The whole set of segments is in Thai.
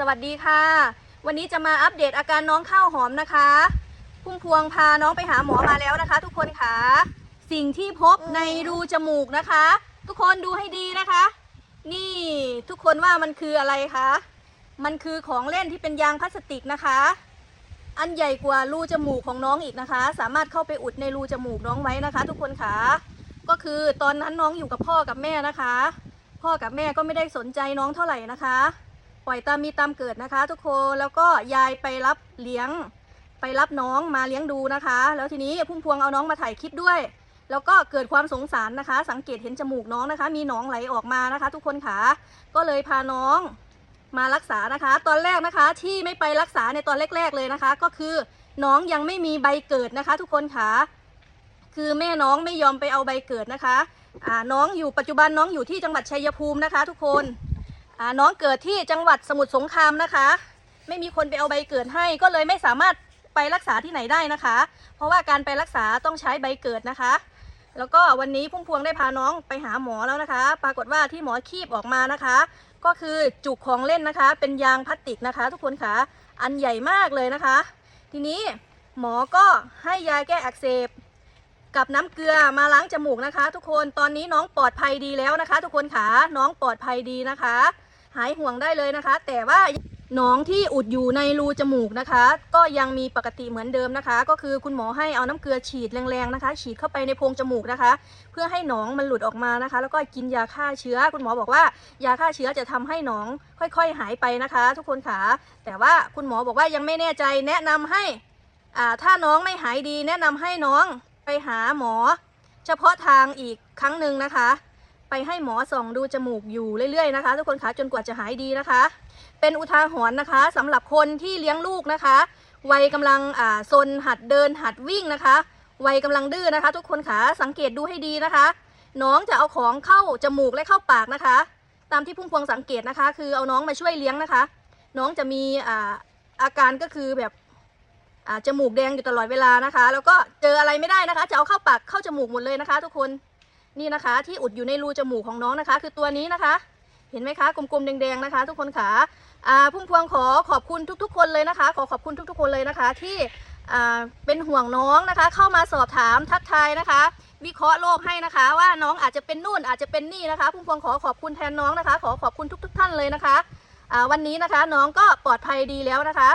สวัสดีค่ะ วันนี้จะมาอัปเดตอาการน้องข้าวหอมนะคะพุ่มพวงพาน้องไปหาหมอมาแล้วนะคะ ทุกคนค่ะ สิ่งที่พบในรูจมูกนะคะ ทุกคนดูให้ดีนะคะ นี่ทุกคนว่ามันคืออะไรคะ มันคือของเล่นที่เป็นยางพลาสติกนะคะ อันใหญ่กว่ารูจมูกของน้องอีกนะคะ สามารถเข้าไปอุดในรูจมูกน้องไว้นะคะ ทุกคนค่ะ ก็คือตอนนั้นน้องอยู่กับพ่อกับแม่นะคะ พ่อกับแม่ก็ไม่ได้สนใจน้องเท่าไหร่นะคะ ปล่อยตามมีตามเกิดนะคะ ทุกคนแล้วก็ยายไปรับเลี้ยงไปรับน้องมาเลี้ยงดูนะคะ แล้วทีนี้พุ่มพวงเอาน้องมาถ่ายคลิปด้วย แล้วก็เกิดความสงสารนะคะ สังเกตเห็นจมูกน้องนะคะ มีหนองไหลออกมานะคะ ทุกคนค่ะก็เลยพาน้องมารักษานะคะ ตอนแรกนะคะที่ไม่ไปรักษาในตอนแรก ๆเลยนะคะ ก็คือน้องยังไม่มีใบเกิดนะคะ ทุกคนค่ะคือแม่น้องไม่ยอมไปเอาใบเกิดนะคะอ่าน้องอยู่ปัจจุบันน้องอยู่ที่จังหวัดชัยภูมินะคะ ทุกคน น้องเกิดที่จังหวัดสมุทรสงครามนะคะ ไม่มีคนไปเอาใบเกิดให้ก็เลยไม่สามารถไปรักษาที่ไหนได้นะคะ เพราะว่าการไปรักษาต้องใช้ใบเกิดนะคะ แล้วก็วันนี้พุ่มพวงได้พาน้องไปหาหมอแล้วนะคะ ปรากฏว่าที่หมอคีบออกมานะคะ ก็คือจุกของเล่นนะคะ เป็นยางพลาสติกนะคะ ทุกคนค่ะอันใหญ่มากเลยนะคะ ทีนี้หมอก็ให้ยาแก้อักเสบกับน้ำเกลือมาล้างจมูกนะคะ ทุกคนตอนนี้น้องปลอดภัยดีแล้วนะคะ ทุกคนค่ะน้องปลอดภัยดีนะคะ หายห่วงได้เลยนะคะ แต่ว่าน้องที่อุดอยู่ในรูจมูกนะคะ ก็ยังมีปกติเหมือนเดิมนะคะ ก็คือคุณหมอให้เอาน้ำเกลือฉีดแรงๆนะคะ ฉีดเข้าไปในโพรงจมูกนะคะ เพื่อให้หนองมันหลุดออกมานะคะ แล้วก็กินยาฆ่าเชื้อ คุณหมอบอกว่ายาฆ่าเชื้อจะทำให้หนองค่อย ๆ หายไปนะคะ ทุกคนค่ะแต่ว่าคุณหมอบอกว่ายังไม่แน่ใจแนะนำให้อ่าถ้าน้องไม่หายดี แนะนำให้น้องไปหาหมอ เฉพาะทางอีกครั้งหนึ่งนะคะ ให้หมอส่องดูจมูกอยู่เรื่อยๆนะคะ ทุกคนคะจนกว่าจะหายดีนะคะ เป็นอุทาหรณ์นะคะสำหรับคนที่เลี้ยงลูกนะคะ วัยกำลังอ่าซนหัดเดินหัดวิ่งนะคะ วัยกำลังดื้อนะคะ ทุกคนคะสังเกตดูให้ดีนะคะ น้องจะเอาของเข้าจมูกและเข้าปากนะคะ ตามที่พุ่มพวงสังเกตนะคะ คือเอาน้องมาช่วยเลี้ยงนะคะ น้องจะมีอ่าอาการก็คือแบบอ่าจมูกแดงอยู่ตลอดเวลานะคะ แล้วก็เจออะไรไม่ได้นะคะ จะเอาเข้าปากเข้าจมูกหมดเลยนะคะ ทุกคน นี่นะคะ ที่อุดอยู่ในรูจมูกของน้องนะคะ คือตัวนี้นะคะ เห็นไหมคะกลมๆแดงๆนะคะ ทุกคนค่ะอ่าพุ่มพวงขอขอบคุณทุก ๆ คนเลยนะคะ ขอขอบคุณทุก ๆ คนเลยนะคะ ที่อ่าเป็นห่วงน้องนะคะ เข้ามาสอบถามทักทายนะคะ วิเคราะห์โรคให้นะคะ ว่าน้องอาจจะเป็นนู่นอาจจะเป็นนี่นะคะ พุ่มพวงขอขอบคุณแทนน้องนะคะ ขอขอบคุณทุก ๆ ท่านเลยนะคะอ่าวันนี้นะคะน้องก็ปลอดภัยดีแล้วนะคะ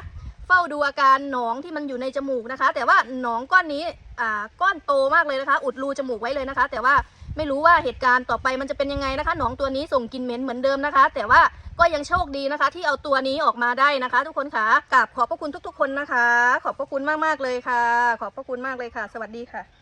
เฝ้าดูอาการหนองที่มันอยู่ในจมูกนะคะ แต่ว่าหนองก้อนนี้อ่าก้อนโตมากเลยนะคะ อุดรูจมูกไว้เลยนะคะ แต่ว่า ไม่รู้ว่าเหตุการณ์ต่อไปมันจะเป็นยังไงนะคะหนองตัวนี้ส่งกินเหม็นเหมือนเดิมนะคะ แต่ว่าก็ยังโชคดีนะคะ ที่เอาตัวนี้ออกมาได้นะคะ ทุกคนค่ะกราบขอบพระคุณทุก ๆ คนนะคะ ขอบพระคุณมากๆเลยค่ะ ขอบพระคุณมากเลยค่ะ สวัสดีค่ะ